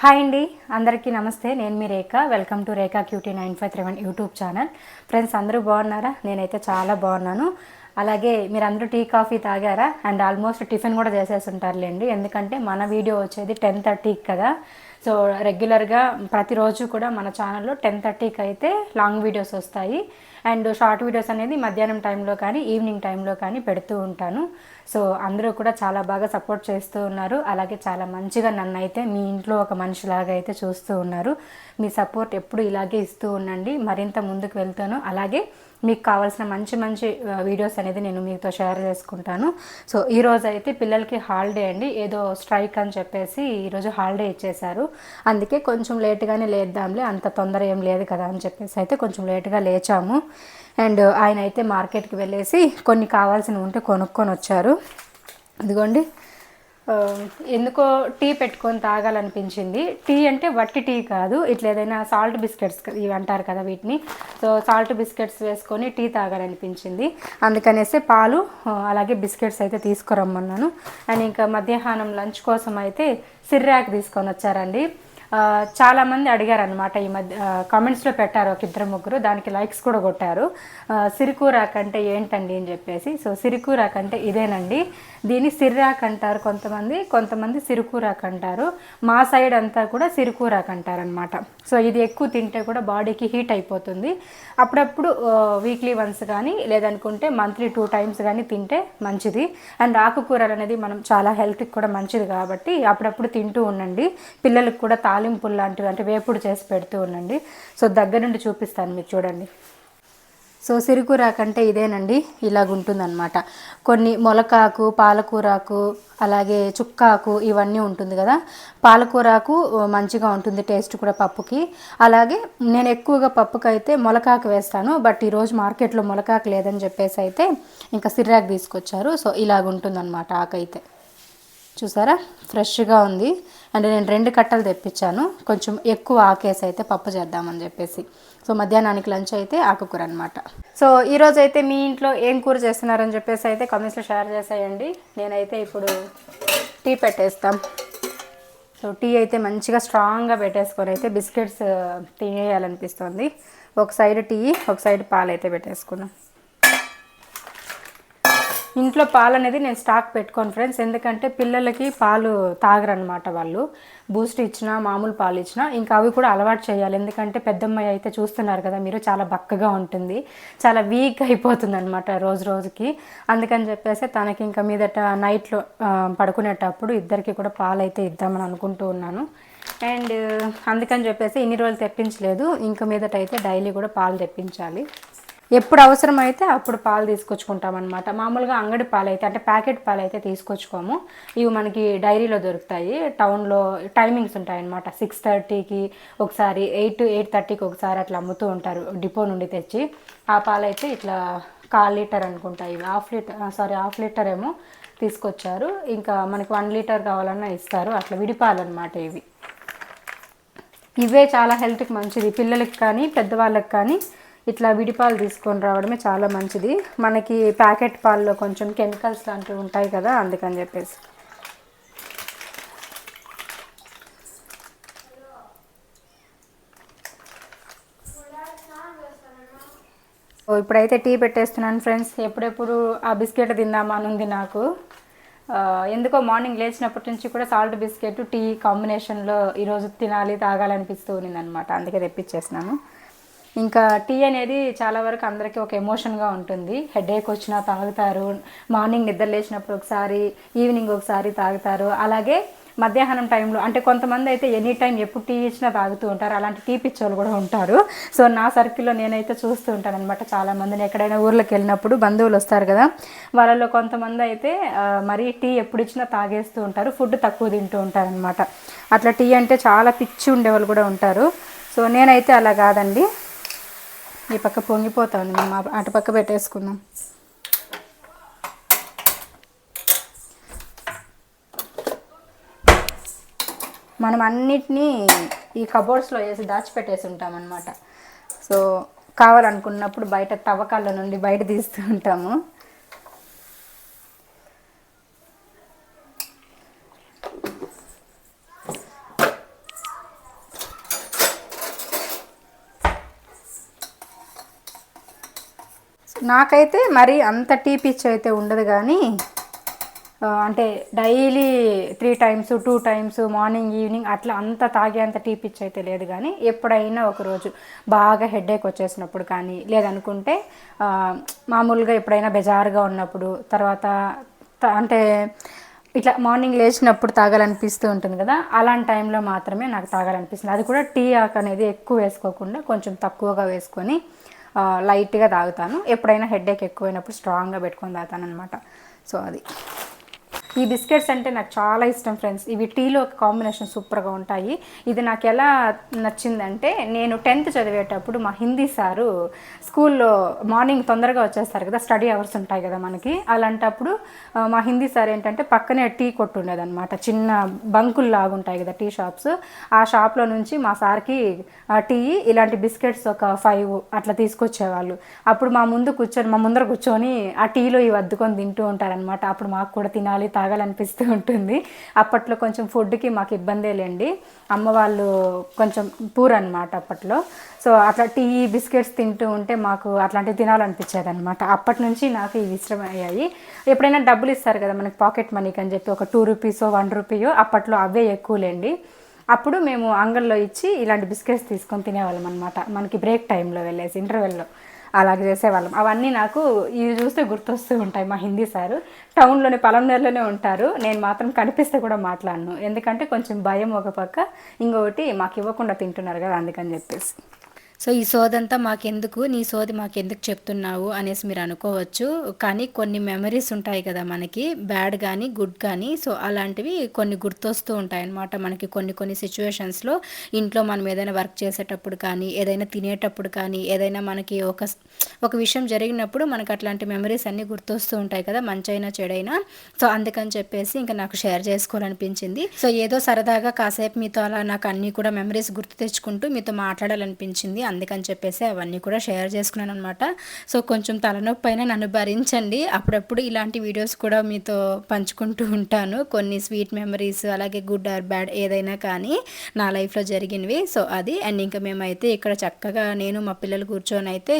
Hi అండి అందరికీ నమస్తే. నేను మీ Rekha. Welcome to Rekha cutie nine five three one YouTube channel. Friends అందరూ బాగున్నారా? నేనైతే చాలా బాగున్నాను. అలాగే మీరందరూ టీ కాఫీ తాగారా? అండ్ ఆల్మోస్ట్ టిఫిన్ కూడా చేసేసి ఉంటారులేండి ఎందుకంటే మన వీడియో వచ్చేది టెన్ థర్టీకి కదా. సో రెగ్యులర్గా ప్రతిరోజు కూడా మన ఛానల్లో టెన్ థర్టీకి అయితే లాంగ్ వీడియోస్ వస్తాయి. అండ్ షార్ట్ వీడియోస్ అనేది మధ్యాహ్నం టైంలో కానీ ఈవినింగ్ టైంలో కానీ పెడుతూ ఉంటాను. సో అందరూ కూడా చాలా బాగా సపోర్ట్ చేస్తూ ఉన్నారు. అలాగే చాలా మంచిగా నన్ను అయితే మీ ఇంట్లో ఒక మనిషిలాగా అయితే చూస్తూ ఉన్నారు. మీ సపోర్ట్ ఎప్పుడు ఇలాగే ఇస్తూ ఉండండి. మరింత ముందుకు వెళ్తాను. అలాగే మీకు కావాల్సిన మంచి మంచి వీడియోస్ అనేది నేను మీతో షేర్ చేసుకుంటాను. సో ఈరోజు అయితే పిల్లలకి హాలిడే అండి. ఏదో స్ట్రైక్ అని చెప్పేసి ఈరోజు హాలిడే ఇచ్చేశారు. అందుకే కొంచెం లేట్గానే లేద్దాంలే అంత తొందర ఏం లేదు కదా అని చెప్పేసి అయితే కొంచెం లేట్గా లేచాము. అండ్ ఆయన అయితే మార్కెట్కి వెళ్ళేసి కొన్ని కావాల్సినవి ఉంటే కొనుక్కొని వచ్చారు. ఇదిగోండి. ఎందుకో టీ పెట్టుకొని తాగాలనిపించింది. టీ అంటే వట్టి టీ కాదు ఇట్లా ఏదైనా సాల్ట్ బిస్కెట్స్ ఇవి అంటారు కదా వీటిని. సో సాల్ట్ బిస్కెట్స్ వేసుకొని టీ తాగాలనిపించింది. అందుకనేసి పాలు అలాగే బిస్కెట్స్ అయితే తీసుకురమ్మన్నాను. అండ్ ఇంకా మధ్యాహ్నం లంచ్ కోసం అయితే సిర్రాక్ తీసుకొని వచ్చారండి. చాలామంది అడిగారు అనమాట ఈ మధ్య కామెంట్స్లో పెట్టారు ఒక ఇద్దరు ముగ్గురు దానికి లైక్స్ కూడా కొట్టారు. సిరికూరాక్ అంటే ఏంటండి అని చెప్పేసి. సో సిరికూరాక్ అంటే ఇదేనండి. దీన్ని సిర్రాక్ అంటారు కొంతమంది కొంతమంది సిరికూరాక్ అంటారు. మా సైడ్ అంతా కూడా సిరికూరాక్ అంటారనమాట సో ఇది ఎక్కువ తింటే కూడా బాడీకి హీట్ అయిపోతుంది. అప్పుడప్పుడు వీక్లీ వన్స్ కానీ లేదనుకుంటే మంత్లీ టూ టైమ్స్ కానీ తింటే మంచిది. అండ్ ఆకుకూరలు అనేది మనం చాలా హెల్త్కి కూడా మంచిది కాబట్టి అప్పుడప్పుడు తింటూ ఉండండి. పిల్లలకు కూడా తాలింపులు లాంటివి అంటే వేపుడు చేసి పెడుతూ ఉండండి. సో దగ్గర నుండి చూపిస్తాను మీకు చూడండి. సో సిరుకూర కంటే ఇదేనండి ఇలాగ ఉంటుందన్నమాట. కొన్ని మొలకాకు పాలకూరాకు అలాగే చుక్కాకు ఇవన్నీ ఉంటుంది కదా. పాలకూరాకు మంచిగా ఉంటుంది టేస్ట్ కూడా పప్పుకి. అలాగే నేను ఎక్కువగా పప్పుకి అయితే మొలకాకు వేస్తాను బట్ ఈరోజు మార్కెట్లో మొలకాకు లేదని చెప్పేసి అయితే ఇంకా సిర్రాకు తీసుకొచ్చారు. సో ఇలాగ ఉంటుందన్నమాట ఆకైతే. చూసారా? ఫ్రెష్గా ఉంది. అండ్ నేను రెండు కట్టలు తెప్పించాను. కొంచెం ఎక్కువ ఆకేసి అయితే పప్పు చేద్దామని చెప్పేసి. సో మధ్యాహ్నానికి లంచ్ అయితే ఆకుకూర అనమాట సో ఈరోజు అయితే మీ ఇంట్లో ఏం కూర చేస్తున్నారని చెప్పేసి అయితే కమెంట్స్లో షేర్ చేసేయండి. నేనైతే ఇప్పుడు టీ పెట్టేస్తాం. సో టీ అయితే మంచిగా స్ట్రాంగ్గా పెట్టేసుకొని అయితే బిస్కెట్స్ తినేయాలనిపిస్తుంది. ఒక సైడ్ టీ ఒక సైడ్ పాలు అయితే పెట్టేసుకున్నాం. ఇంట్లో పాలు అనేది నేను స్టాక్ పెట్టుకోను ఫ్రెండ్స్. ఎందుకంటే పిల్లలకి పాలు తాగరనమాట వాళ్ళు. బూస్ట్ ఇచ్చినా మామూలు పాలు ఇచ్చినా ఇంకా అవి కూడా అలవాటు చేయాలి. ఎందుకంటే పెద్దమ్మాయి అయితే చూస్తున్నారు కదా మీరు చాలా బక్కగా ఉంటుంది. చాలా వీక్ అయిపోతుంది అనమాట రోజు రోజుకి. అందుకని చెప్పేసి తనకి ఇంకా మీదట నైట్లో పడుకునేటప్పుడు ఇద్దరికి కూడా పాలు అయితే ఇద్దామని అనుకుంటూ ఉన్నాను. అండ్ అందుకని చెప్పేసి ఇన్ని రోజులు తెప్పించలేదు. ఇంకా మీదట అయితే డైలీ కూడా పాలు తెప్పించాలి. ఎప్పుడు అవసరమైతే అప్పుడు పాలు తీసుకొచ్చుకుంటాం అనమాట మామూలుగా అంగడి పాలు అయితే అంటే ప్యాకెట్ పాలు అయితే తీసుకొచ్చుకోము. ఇవి మనకి డైరీలో దొరుకుతాయి. టౌన్లో టైమింగ్స్ ఉంటాయన్నమాట. సిక్స్ థర్టీకి ఒకసారి ఎయిట్ ఎయిట్ థర్టీకి ఒకసారి అట్లా అమ్ముతూ ఉంటారు. డిపో నుండి తెచ్చి. ఆ పాలు అయితే ఇట్లా కాల్ లీటర్ అనుకుంటా ఇవి. Half litre sorry half litre ఏమో తీసుకొచ్చారు. ఇంకా మనకి వన్ లీటర్ కావాలన్నా ఇస్తారు. అట్లా విడిపాలు అనమాట ఇవి. ఇవే చాలా హెల్త్కి మంచిది. పిల్లలకి కానీ పెద్దవాళ్ళకి కానీ ఇట్లా విడిపాలు తీసుకొని రావడమే చాలా మంచిది. మనకి ప్యాకెట్ పాల్లో కొంచెం కెమికల్స్ లాంటివి ఉంటాయి కదా అందుకని చెప్పేసి. ఓ, ఇప్పుడైతే టీ పెట్టేస్తున్నాను ఫ్రెండ్స్. ఎప్పుడెప్పుడు ఆ బిస్కెట్ తిందామా అని ఉంది నాకు ఎందుకో మార్నింగ్ లేచినప్పటి నుంచి కూడా సాల్ట్ బిస్కెట్ టీ కాంబినేషన్లో ఈరోజు తినాలి తాగాలనిపిస్తూ ఉంది అనమాట అందుకే తెప్పించేసినాము ఇంకా టీ అనేది చాలా వరకు అందరికీ ఒక ఎమోషన్గా ఉంటుంది. హెడేక్ వచ్చినా తాగుతారు. మార్నింగ్ నిద్ర లేచినప్పుడు ఒకసారి ఈవినింగ్ ఒకసారి తాగుతారు. అలాగే మధ్యాహ్నం టైంలో అంటే కొంతమంది అయితే ఎనీ టైం ఎప్పుడు టీ ఇచ్చినా తాగుతూ ఉంటారు. అలాంటి టీ పిచ్చోళ్ళు కూడా ఉంటారు. సో నా సర్కిల్లో నేనైతే చూస్తూ ఉంటాను అనమాట చాలామందిని. ఎక్కడైనా ఊర్లోకి వెళ్ళినప్పుడు బంధువులు వస్తారు కదా వాళ్ళలో కొంతమంది అయితే మరీ టీ ఎప్పుడు ఇచ్చినా తాగేస్తూ ఉంటారు. ఫుడ్ తక్కువ తింటూ ఉంటారు అనమాట అట్లా టీ అంటే చాలా పిచ్చి ఉండేవాళ్ళు కూడా ఉంటారు. సో నేనైతే అలా కాదండి. ఈ పక్క పొంగిపోతుంది మేము అటుపక్క పెట్టేసుకుందాం. మనం అన్నిటినీ ఈ కబోర్డ్స్లో వేసి దాచిపెట్టేసి ఉంటామన్నమాట సో కావాలనుకున్నప్పుడు బయట తవ్వకాల నుండి బయట తీస్తూ ఉంటాము. నాకైతే మరి అంత టీ పిచ్ అయితే ఉండదు కానీ అంటే daily three times two times morning evening అట్లా అంత తాగేంత టీ పిచ్ అయితే లేదు కానీ ఎప్పుడైనా ఒకరోజు బాగా హెడేక్ వచ్చేసినప్పుడు కానీ లేదనుకుంటే మామూలుగా ఎప్పుడైనా బెజారుగా ఉన్నప్పుడు తర్వాత అంటే ఇట్లా మార్నింగ్ లేచినప్పుడు తాగాలనిపిస్తూ ఉంటుంది కదా అలాంటి టైంలో మాత్రమే నాకు తాగాలనిపిస్తుంది. అది కూడా టీ ఆకు అనేది ఎక్కువ వేసుకోకుండా కొంచెం తక్కువగా వేసుకొని లైట్గా తాగుతాను. ఎప్పుడైనా హెడేక్ ఎక్కువైనప్పుడు స్ట్రాంగ్గా పెట్టుకొని తాగుతాను అనమాట సో అది. ఈ బిస్కెట్స్ అంటే నాకు చాలా ఇష్టం ఫ్రెండ్స్. ఇవి టీలో కాంబినేషన్ సూపర్గా ఉంటాయి. ఇది నాకు ఎలా నచ్చిందంటే నేను టెన్త్ చదివేటప్పుడు మా హిందీ సారు స్కూల్లో మార్నింగ్ తొందరగా వచ్చేస్తారు కదా స్టడీ అవర్స్ ఉంటాయి కదా మనకి. అలాంటప్పుడు మా హిందీ సార్ ఏంటంటే పక్కనే టీ కొట్టు ఉండేదన్నమాట చిన్న బంకులు లాగుంటాయి కదా టీ షాప్స్. ఆ షాప్లో నుంచి మా సార్కి టీ ఇలాంటి బిస్కెట్స్ ఒక ఫైవ్ అట్లా తీసుకొచ్చేవాళ్ళు. అప్పుడు మా ముందు కూర్చొని మా ముందర కూర్చొని ఆ టీలో ఇవి అద్దుకొని తింటూ ఉంటారనమాట అప్పుడు మాకు కూడా తినాలి తాగాలనిపిస్తూ ఉంటుంది. అప్పట్లో కొంచెం ఫుడ్కి మాకు ఇబ్బందే లేండి. అమ్మ వాళ్ళు కొంచెం పూర్ అనమాట అప్పట్లో. సో అట్లా టీ బిస్కెట్స్ తింటూ ఉంటే మాకు అట్లాంటివి తినాలనిపించేది అనమాట అప్పటి నుంచి నాకు ఇవి ఇష్టమయ్యాయి. ఎప్పుడైనా డబ్బులు ఇస్తారు కదా మనకి పాకెట్ మనీకి అని చెప్పి ఒక టూ రూపీసో వన్ రూపీయో అప్పట్లో అవే ఎక్కువలేండి అప్పుడు మేము అంగల్లో ఇచ్చి ఇలాంటి బిస్కెట్స్ తీసుకొని తినేవాళ్ళం అనమాట మనకి బ్రేక్ టైంలో వెళ్ళేసి ఇంటర్వెల్లో. అలాగే చేసేవాళ్ళం. అవన్నీ నాకు ఇవి చూస్తే గుర్తొస్తూ ఉంటాయి మా హిందీ సారు. టౌన్లోనే పలంనేరులోనే ఉంటారు. నేను మాత్రం కనిపిస్తే కూడా మాట్లాడను. ఎందుకంటే కొంచెం భయం ఒక పక్క ఇంకొకటి మాకు ఇవ్వకుండా తింటున్నారు కదా అందుకని చెప్పేసి. సో ఈ సోదంతా మాకెందుకు? నీ సోది మాకెందుకు చెప్తున్నావు? అనేసి మీరు అనుకోవచ్చు. కానీ కొన్ని మెమరీస్ ఉంటాయి కదా మనకి. బ్యాడ్ కానీ గుడ్ కానీ సో అలాంటివి కొన్ని గుర్తొస్తూ ఉంటాయి అన్నమాట మనకి కొన్ని కొన్ని సిచ్యువేషన్స్లో. ఇంట్లో మనం ఏదైనా వర్క్ చేసేటప్పుడు కానీ ఏదైనా తినేటప్పుడు కానీ ఏదైనా మనకి ఒక ఒక విషయం జరిగినప్పుడు మనకు అట్లాంటి మెమరీస్ అన్నీ గుర్తొస్తూ ఉంటాయి కదా మంచైనా చెడైనా. సో అందుకని చెప్పేసి ఇంకా నాకు షేర్ చేసుకోవాలనిపించింది. సో ఏదో సరదాగా కాసేపు మీతో అలా నాకు అన్నీ కూడా మెమరీస్ గుర్తు తెచ్చుకుంటూ మీతో మాట్లాడాలనిపించింది. అందుకని చెప్పేసి అవన్నీ కూడా షేర్ చేసుకున్నాను అనమాట సో కొంచెం తలనొప్పి అయినా నన్ను భరించండి. అప్పుడప్పుడు ఇలాంటి వీడియోస్ కూడా మీతో పంచుకుంటూ ఉంటాను. కొన్ని స్వీట్ మెమరీస్ అలాగే గుడ్ ఆర్ బ్యాడ్ ఏదైనా కానీ నా లైఫ్లో జరిగినవి. సో అది. అండ్ ఇంకా మేమైతే ఇక్కడ చక్కగా నేను మా పిల్లలు కూర్చొని అయితే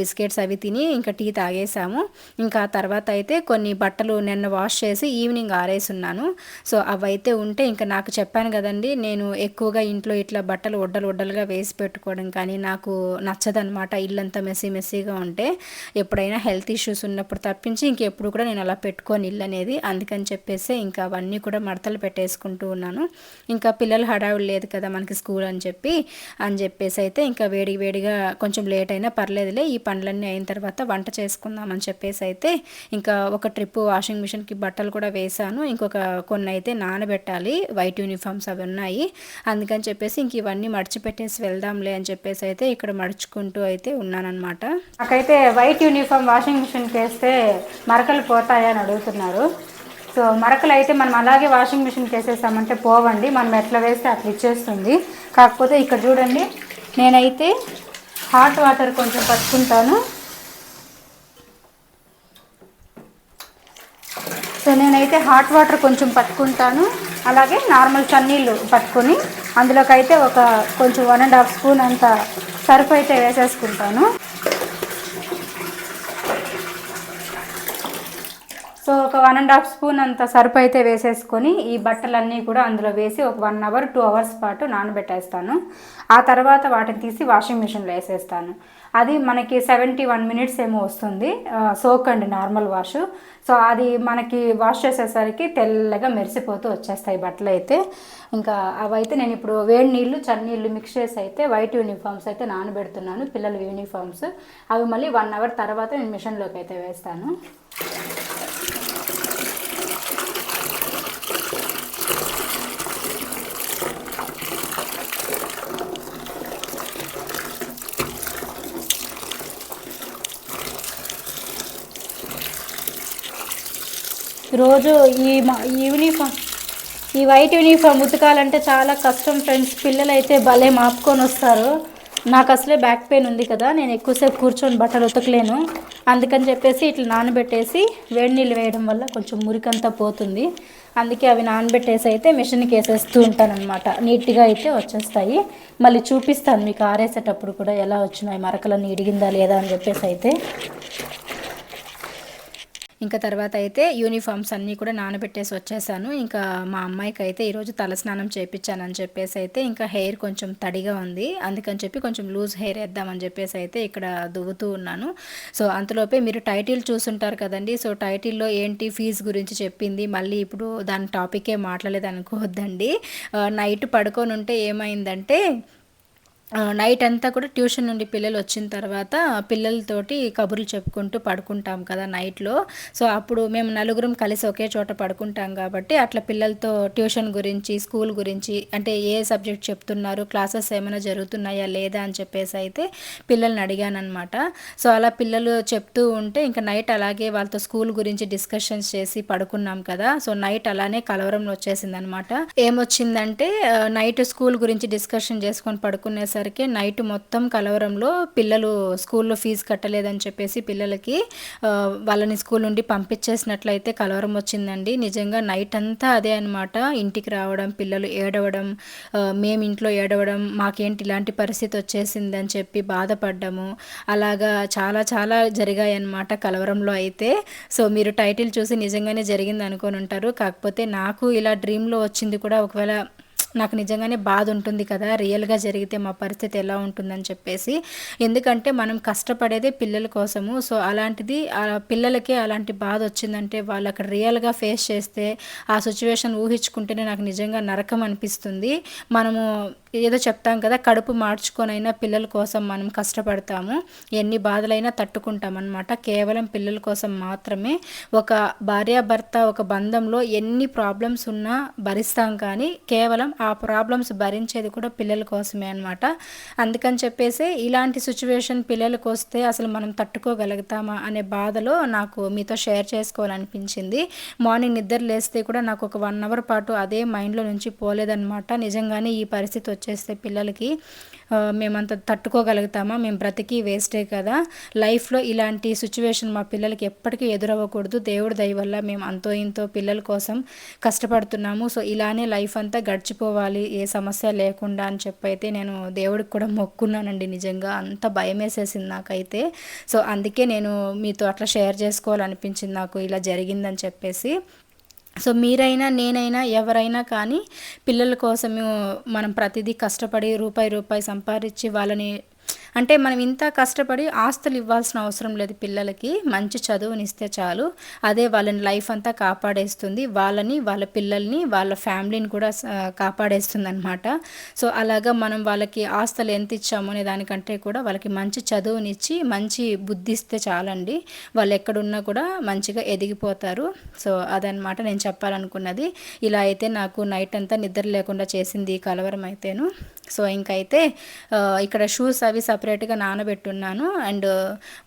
బిస్కెట్స్ అవి తిని ఇంకా టీ తాగేసాము. ఇంకా తర్వాత అయితే కొన్ని బట్టలు నిన్న వాష్ చేసి ఈవినింగ్ ఆరేసున్నాను. సో అవైతే ఉంటే ఇంకా నాకు చెప్పాను కదండి నేను ఎక్కువగా ఇంట్లో ఇట్లా బట్టలు ఒడ్డలు ఒడ్డలుగా వేసి పెట్టుకోవడం కానీ నాకు నచ్చదనమాట ఇల్లంతా మెస్సీ మెస్సీగా ఉంటే. ఎప్పుడైనా హెల్త్ ఇష్యూస్ ఉన్నప్పుడు తప్పించి ఇంకెప్పుడు కూడా నేను అలా పెట్టుకోని ఇల్లు అనేది. అందుకని చెప్పేసి ఇంకా అవన్నీ కూడా మడతలు పెట్టేసుకుంటూ ఉన్నాను. ఇంకా పిల్లలు హడావులు లేదు కదా మనకి స్కూల్ అని చెప్పి. అని చెప్పేసి అయితే ఇంకా వేడి వేడిగా కొంచెం లేట్ అయినా పర్లేదులే ఈ పనులన్నీ అయిన తర్వాత వంట చేసుకుందాం అని చెప్పేసి అయితే ఇంకా ఒక ట్రిప్ వాషింగ్ మిషన్కి బట్టలు కూడా వేశాను. ఇంకొక కొన్ని అయితే నానబెట్టాలి వైట్ యూనిఫామ్స్ అవి ఉన్నాయి. అందుకని చెప్పేసి ఇంక ఇవన్నీ మడిచిపెట్టేసి వెళ్దాంలే అని చెప్పేసి అయితే ఇక్కడ మడుచుకుంటూ అయితే ఉన్నానమాట నాకైతే వైట్ యూనిఫామ్ వాషింగ్ మిషన్కి వేస్తే మరకలు పోతాయని అడుగుతున్నారు. సో మరకలు అయితే మనం అలాగే వాషింగ్ మిషన్కి వేసేసామంటే పోవండి. మనం ఎట్లా వేస్తే అట్లా ఇచ్చేస్తుంది. కాకపోతే ఇక్కడ చూడండి నేనైతే హాట్ వాటర్ కొంచెం పట్టుకుంటాను. సో నేనైతే హాట్ వాటర్ కొంచెం పట్టుకుంటాను. అలాగే నార్మల్ చన్నీళ్ళు పట్టుకొని అందులోకి అయితే ఒక కొంచెం వన్ అండ్ హాఫ్ స్పూన్ అంత సర్ఫ్ అయితే వేసేసుకుంటాను. సో ఒక వన్ అండ్ హాఫ్ స్పూన్ అంత సర్ఫ్ అయితే వేసేసుకొని ఈ బట్టలన్నీ కూడా అందులో వేసి ఒక వన్ అవర్ టూ అవర్స్ పాటు నానబెట్టేస్తాను. ఆ తర్వాత వాటిని తీసి వాషింగ్ మిషన్లో వేసేస్తాను. అది మనకి సెవెంటీ వన్ మినిట్స్ ఏమో వస్తుంది. సోక్ అండి నార్మల్ వాష్. సో అది మనకి వాష్ చేసేసరికి తెల్లగా మెరిసిపోతూ వచ్చేస్తాయి బట్టలు అయితే. ఇంకా అవైతే నేను ఇప్పుడు వేడి నీళ్ళు చన్నీళ్ళు మిక్స్ చేసి అయితే వైట్ యూనిఫామ్స్ అయితే నానబెడుతున్నాను పిల్లల యూనిఫామ్స్ అవి మళ్ళీ వన్ అవర్ తర్వాత నేను మిషన్లోకి అయితే వేస్తాను. రోజు ఈ మా- ఈ యూనిఫామ్ ఈ వైట్ యూనిఫామ్ ఉతకాలంటే చాలా కష్టం ఫ్రెండ్స్ పిల్లలు అయితే భలే మాపుకొని వస్తారు. నాకు అసలే బ్యాక్ పెయిన్ ఉంది కదా నేను ఎక్కువసేపు కూర్చొని బట్టలు ఉతకలేను. అందుకని చెప్పేసి ఇట్లా నానబెట్టేసి వేడి నీళ్ళు వేయడం వల్ల కొంచెం మురికంతా పోతుంది. అందుకే అవి నానబెట్టేసి అయితే మిషన్కి వేసేస్తూ ఉంటాను అనమాట నీట్గా అయితే వచ్చేస్తాయి. మళ్ళీ చూపిస్తాను మీకు ఆరేసేటప్పుడు కూడా ఎలా వచ్చినాయి మరకలన్నీ ఇడిగిందా లేదా అని చెప్పేసి అయితే. ఇంకా తర్వాత అయితే యూనిఫామ్స్ అన్నీ కూడా నానబెట్టేసి వచ్చేసాను. ఇంకా మా అమ్మాయికి అయితే ఈరోజు తలస్నానం చేయించానని చెప్పేసి అయితే ఇంకా హెయిర్ కొంచెం తడిగా ఉంది. అందుకని చెప్పి కొంచెం లూజ్ హెయిర్ వేద్దామని చెప్పేసి అయితే ఇక్కడ దువ్వుతూ ఉన్నాను. సో అంతలోపే మీరు టైటిల్ చూసుంటారు కదండి. సో టైటిల్లో ఏంటి ఫీజు గురించి చెప్పింది. మళ్ళీ ఇప్పుడు దాని టాపికే మాట్లాడలేదు అనుకోవద్దండి నైట్ పడుకొని ఉంటే ఏమైందంటే నైట్ అంతా కూడా ట్యూషన్ నుండి పిల్లలు వచ్చిన తర్వాత పిల్లలతోటి కబుర్లు చెప్పుకుంటూ పడుకుంటాం కదా నైట్లో. సో అప్పుడు మేము నలుగురం కలిసి ఒకే చోట పడుకుంటాం కాబట్టి అట్లా పిల్లలతో ట్యూషన్ గురించి స్కూల్ గురించి అంటే ఏ సబ్జెక్ట్ చెప్తున్నారు క్లాసెస్ ఏమైనా జరుగుతున్నాయా లేదా అని చెప్పేసి అయితే పిల్లల్ని అడిగానమాట సో అలా పిల్లలు చెప్తూ ఉంటే ఇంకా నైట్ అలాగే వాళ్ళతో స్కూల్ గురించి డిస్కషన్స్ చేసి పడుకున్నాం కదా. సో నైట్ అలానే కలవరంలో వచ్చేసింది అనమాట ఏమొచ్చిందంటే నైట్ స్కూల్ గురించి డిస్కషన్ చేసుకొని పడుకునేసరికి వచ్చేసరికి నైట్ మొత్తం కలవరంలో పిల్లలు స్కూల్లో ఫీజు కట్టలేదని చెప్పేసి పిల్లలకి వాళ్ళని స్కూల్ నుండి పంపించేసినట్లయితే కలవరం వచ్చిందండి. నిజంగా నైట్ అంతా అదే అనమాట ఇంటికి రావడం పిల్లలు ఏడవడం మేము ఇంట్లో ఏడవడం మాకేంటి ఇలాంటి పరిస్థితి వచ్చేసిందని చెప్పి బాధపడ్డము. అలాగా చాలా చాలా జరిగాయి అన్నమాట కలవరంలో అయితే. సో మీరు టైటిల్ చూసి నిజంగానే జరిగింది అనుకొని ఉంటారు. కాకపోతే నాకు ఇలా డ్రీమ్లో వచ్చింది కూడా ఒకవేళ నాకు నిజంగానే బాధ ఉంటుంది కదా రియల్గా జరిగితే మా పరిస్థితి ఎలా ఉంటుందని చెప్పేసి. ఎందుకంటే మనం కష్టపడేదే పిల్లల కోసము. సో అలాంటిది పిల్లలకే అలాంటి బాధ వచ్చిందంటే వాళ్ళు అక్కడ రియల్గా ఫేస్ చేస్తే ఆ సిచ్యువేషన్ ఊహించుకుంటేనే నాకు నిజంగా నరకం అనిపిస్తుంది. మనము ఏదో చెప్తాం కదా కడుపు మార్చుకొనైనా పిల్లల కోసం మనం కష్టపడతాము. ఎన్ని బాధలైనా తట్టుకుంటామన్నమాట. కేవలం పిల్లల కోసం మాత్రమే ఒక భార్యాభర్త ఒక బంధంలో ఎన్ని ప్రాబ్లమ్స్ ఉన్నా భరిస్తాం కానీ కేవలం ఆ ప్రాబ్లమ్స్ భరించేది కూడా పిల్లల కోసమే అనమాట అందుకని చెప్పేసి ఇలాంటి సిచ్యువేషన్ పిల్లలకు వస్తే అసలు మనం తట్టుకోగలుగుతామా అనే బాధలో నాకు మీతో షేర్ చేసుకోవాలనిపించింది. మార్నింగ్ నిద్ర లేస్తే కూడా నాకు ఒక వన్ అవర్ పాటు అదే మైండ్లో నుంచి పోలేదన్నమాట. నిజంగానే ఈ పరిస్థితి వచ్చేస్తే పిల్లలకి మేమంత తట్టుకోగలుగుతామా? మేము బ్రతికి వేస్టే కదా. లైఫ్లో ఇలాంటి సిచ్యువేషన్ మా పిల్లలకి ఎప్పటికీ ఎదురవ్వకూడదు. దేవుడి దయ వల్ల మేము అంతో ఇంతో పిల్లల కోసం కష్టపడుతున్నాము. సో ఇలానే లైఫ్ అంతా గడిచిపోవాలి. ఏ సమస్య లేకుండా అని చెప్పైతే నేను దేవుడికి కూడా మొక్కున్నానండి నిజంగా. అంత భయం వేసేసింది నాకైతే. సో అందుకే నేను మీతో అట్లా షేర్ చేసుకోవాలనిపించింది నాకు ఇలా జరిగిందని చెప్పేసి. సో మీరైనా నేనైనా ఎవరైనా కానీ పిల్లల కోసము మనం ప్రతిదీ కష్టపడి రూపాయి రూపాయి సంపాదించి వాళ్ళని అంటే మనం ఇంత కష్టపడి ఆస్తులు ఇవ్వాల్సిన అవసరం లేదు పిల్లలకి. మంచి చదువునిస్తే చాలు. అదే వాళ్ళని లైఫ్ అంతా కాపాడేస్తుంది. వాళ్ళని వాళ్ళ పిల్లల్ని వాళ్ళ ఫ్యామిలీని కూడా కాపాడేస్తుంది అనమాట సో అలాగా మనం వాళ్ళకి ఆస్తులు ఎంత ఇచ్చాము అనే దానికంటే కూడా వాళ్ళకి మంచి చదువునిచ్చి మంచి బుద్ధి ఇస్తే చాలండి. వాళ్ళు ఎక్కడున్నా కూడా మంచిగా ఎదిగిపోతారు. సో అదనమాట నేను చెప్పాలనుకున్నది. ఇలా అయితే నాకు నైట్ అంతా నిద్ర లేకుండా చేసింది ఈ కలవరం అయితేను. సో ఇంకైతే ఇక్కడ షూస్ అవి సపరేట్గా నానబెట్టున్నాను. అండ్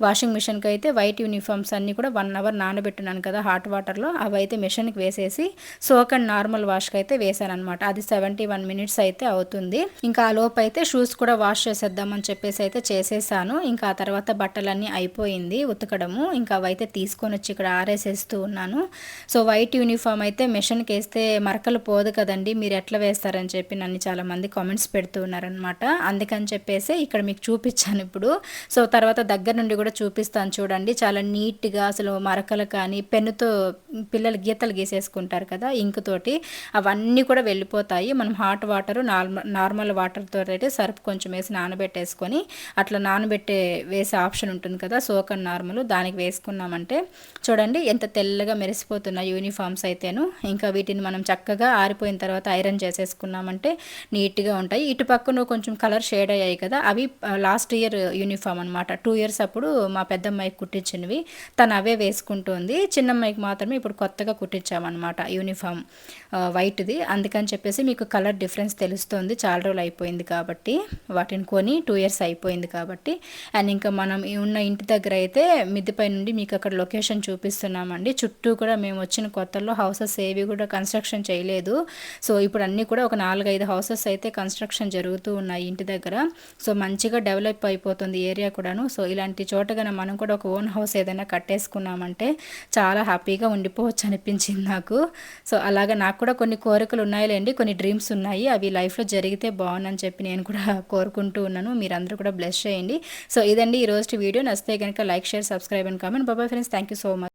వాషింగ్ మిషన్కి అయితే వైట్ యూనిఫామ్స్ అన్నీ కూడా వన్ అవర్ నానబెట్టున్నాను కదా హాట్ వాటర్లో. అవి అయితే మిషన్కి వేసేసి సోక్ అండ్ నార్మల్ వాష్కి అయితే వేసాను అనమాట అది సెవెంటీ వన్ మినిట్స్ అయితే అవుతుంది. ఇంకా ఆ లోపు అయితే షూస్ కూడా వాష్ చేసేద్దామని చెప్పేసి అయితే చేసేసాను. ఇంకా ఆ తర్వాత బట్టలన్నీ అయిపోయింది ఉతకడము. ఇంకా అవైతే తీసుకొని వచ్చి ఇక్కడ ఆరేసేస్తూ ఉన్నాను. సో వైట్ యూనిఫామ్ అయితే మిషన్కి వేస్తే మరకలు పోదు కదండి. మీరు ఎట్లా వేస్తారని చెప్పి నన్ను చాలామంది కామెంట్స్ పెడుతూ ఉన్నారనమాట అందుకని చెప్పేసి ఇక్కడ మీకు చూపి చూపించాను ఇప్పుడు. సో తర్వాత దగ్గర నుండి కూడా చూపిస్తాను చూడండి. చాలా నీట్గా అసలు మరకలు కానీ పెన్నుతో పిల్లలు గీతలు గీసేసుకుంటారు కదా ఇంక్ తోటి. అవన్నీ కూడా వెళ్ళిపోతాయి. మనం హాట్ వాటర్ నార్మల్ నార్మల్ వాటర్తో అయితే సర్ఫ్ కొంచెం వేసి నానబెట్టేసుకొని అట్లా నానబెట్టే వేసే ఆప్షన్ ఉంటుంది కదా సోకన్ నార్మల్ దానికి వేసుకున్నామంటే. చూడండి ఎంత తెల్లగా మెరిసిపోతున్న యూనిఫామ్స్ అయితేను. ఇంకా వీటిని మనం చక్కగా ఆరిపోయిన తర్వాత ఐరన్ చేసేసుకున్నామంటే నీట్గా ఉంటాయి. ఇటు పక్కన కొంచెం కలర్ షేడ్ అయ్యాయి కదా అవి లాస్ట్ ఇయర్ యూనిఫామ్ అనమాట టూ ఇయర్స్ అప్పుడు మా పెద్దమ్మాయికి కుట్టించినవి. తను అవే వేసుకుంటుంది. చిన్నమ్మాయికి మాత్రమే ఇప్పుడు కొత్తగా కుట్టించామన్నమాట యూనిఫామ్ వైట్ది అందుకని చెప్పేసి మీకు కలర్ డిఫరెన్స్ తెలుస్తుంది. చాలా రోజులు అయిపోయింది కాబట్టి వాటిని కొని టూ ఇయర్స్ అయిపోయింది కాబట్టి. అండ్ ఇంకా మనం ఉన్న ఇంటి దగ్గర అయితే మిద్దిపై నుండి మీకు అక్కడ లొకేషన్ చూపిస్తున్నామండి. చుట్టూ కూడా మేము వచ్చిన కొత్తలో హౌసెస్ ఏవి కూడా కన్స్ట్రక్షన్ చేయలేదు. సో ఇప్పుడు అన్నీ కూడా ఒక నాలుగైదు హౌసెస్ అయితే కన్స్ట్రక్షన్ జరుగుతూ ఉన్నాయి ఇంటి దగ్గర. సో మంచిగా డెవలప్ డెవలప్ అయిపోతుంది ఏరియా కూడాను. సో ఇలాంటి చోటగా మనం కూడా ఒక ఓన్ హౌస్ ఏదైనా కట్టేసుకున్నామంటే చాలా హ్యాపీగా ఉండిపోవచ్చు అనిపించింది నాకు. సో అలాగా నాకు కూడా కొన్ని కోరికలు ఉన్నాయిలేండి కొన్ని డ్రీమ్స్ ఉన్నాయి. అవి లైఫ్లో జరిగితే బాగుందని చెప్పి నేను కూడా కోరుకుంటూ ఉన్నాను. మీరందరూ కూడా బ్లెస్ చేయండి. సో ఇదండి ఈ రోజు వీడియో. నచ్చితే కనుక like share subscribe and comment. Bye bye friends. Thank you so much.